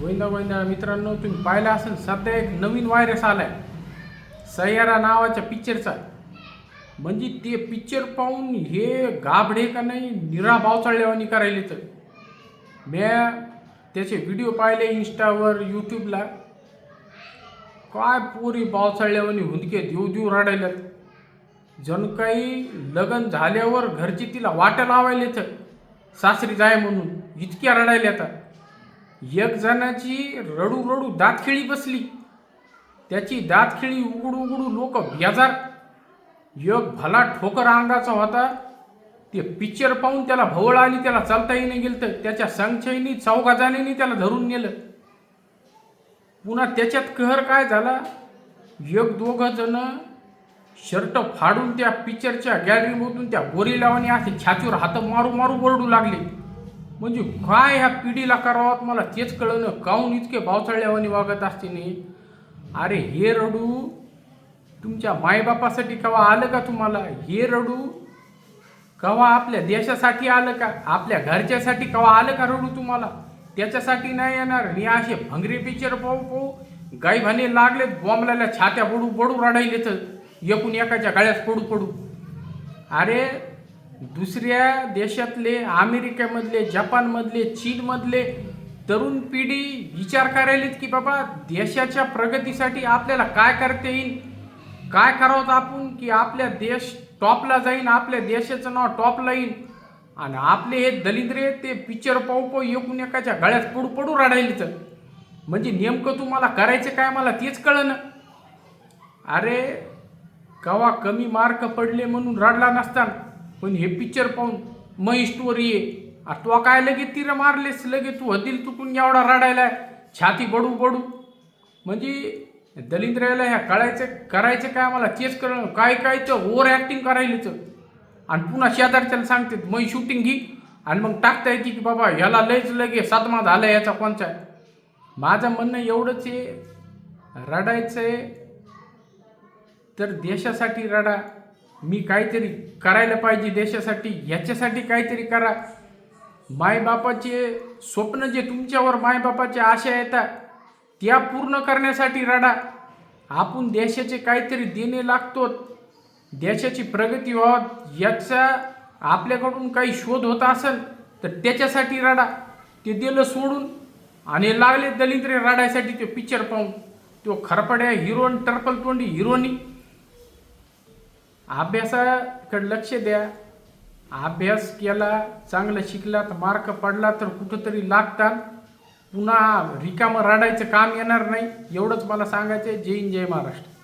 गोविंदा गोविंदा मित्रांनो तुम्ही पाहिला असेल सध्या एक नवीन व्हायरस आलाय. सयारा नावाच्या पिक्चरचा म्हणजे ते पिक्चर पाहून हे गाभडे का नाही निरा बावचाळल्यावानी करायले तर. म्या त्याचे व्हिडिओ पाहिले इंस्टावर यूट्यूबला काय पोरी बावचाळल्यावानी हुंदके देऊ देऊ रडायल्यात जण काही लग्न झाल्यावर घरची तिला वाट लावायले तर सासरी जाय म्हणून इतक्या रडायल्या आता एक जणाची रडू रडू दातखिळी बसली. त्याची दातखिळी उघडू उघडू लोक बेजार. एक भला ठोकर अंगाचा होता. ते पिक्चर पाहून त्याला भवळ आली त्याला चालताही नाही गेलं तर त्याच्या संख्येनी चौघा त्याला धरून नेलं. पुन्हा त्याच्यात कहर काय झाला? एक दोघं जण शर्ट फाडून त्या पिक्चरच्या गॅलरीमधून त्या गोरी लावणी असे छातीवर हात मारू मारू ओरडू लागले. म्हणजे काय ह्या पिढीला करावं मला तेच कळलं काहून इतके भावचळल्यावानी वागत असते नाही अरे हे रडू तुमच्या मायबापासाठी केव्हा आलं का तुम्हाला? हे रडू केव्हा आपल्या देशासाठी आलं का? आपल्या घरच्यासाठी केव्हा आलं का रडू तुम्हाला? त्याच्यासाठी नाही येणार. मी असे भंगरी पिक्चर पाहू पाहू गायभाने लागले बॉम्बल्याला छात्या बडू बडू रडायले तर एकूण एकाच्या गाळ्यात पडू पडू. अरे दुसऱ्या देशातले अमेरिकेमधले जपानमधले चीनमधले तरुण पिढी विचार करायलेत की बाबा देशाच्या प्रगतीसाठी आपल्याला काय करता येईल? काय करावं आपण की आपल्या देश टॉपला जाईन आपल्या देशाचं नाव टॉपला येईल आणि आपले हे दलिद्रे ते पिक्चर पाहू पाहू एकूण एकाच्या गळ्यात पडू पडू रडायले तर म्हणजे नेमकं तुम्हाला करायचं काय मला तेच कळलं अरे कवा कमी मार्क पडले म्हणून रडला नसताना. पण हे पिक्चर पाहून मग स्टोरी आहे आ काय लगेच तिरं मारलेस? लगेच तू हदील तुटून एवढा रडायला. छाती बडू बडू. म्हणजे दलिंद्राला ह्या कळायचं करायचं काय मला तेच कर काय काय तर ओव्हर ॲक्टिंग करायलीच आणि पुन्हा शेजारच्याला सांगते मग शूटिंग घे. आणि मग टाकता येते की बाबा ह्याला लयच लगे सातमा झाला याचा कोणचा. आहे माझं म्हणणं एवढंच आहे. रडायचं आहे तर देशासाठी रडा. मी काहीतरी करायला पाहिजे देशासाठी याच्यासाठी काहीतरी करा. मायबापाचे स्वप्न जे तुमच्यावर मायबापाच्या आशा येतात त्या पूर्ण करण्यासाठी रडा. आपण देशाचे काहीतरी देणे लागतो देशाची प्रगती व्हावं याचा आपल्याकडून काही शोध होत असेल तर त्याच्यासाठी रडा. ते दिलं सोडून आणि लागले दलिंद्रे रडायसाठी ते पिक्चर पाहून. तो खरपड्या हिरोन टर्पल तोंडी हिरोनी अभ्यासाकडे लक्ष द्या. अभ्यास केला चांगलं शिकला तर मार्क पडला तर कुठंतरी लागतात. पुन्हा रिकामं रडायचं काम येणार नाही. एवढंच मला सांगायचं आहे जय हिंद जय महाराष्ट्र.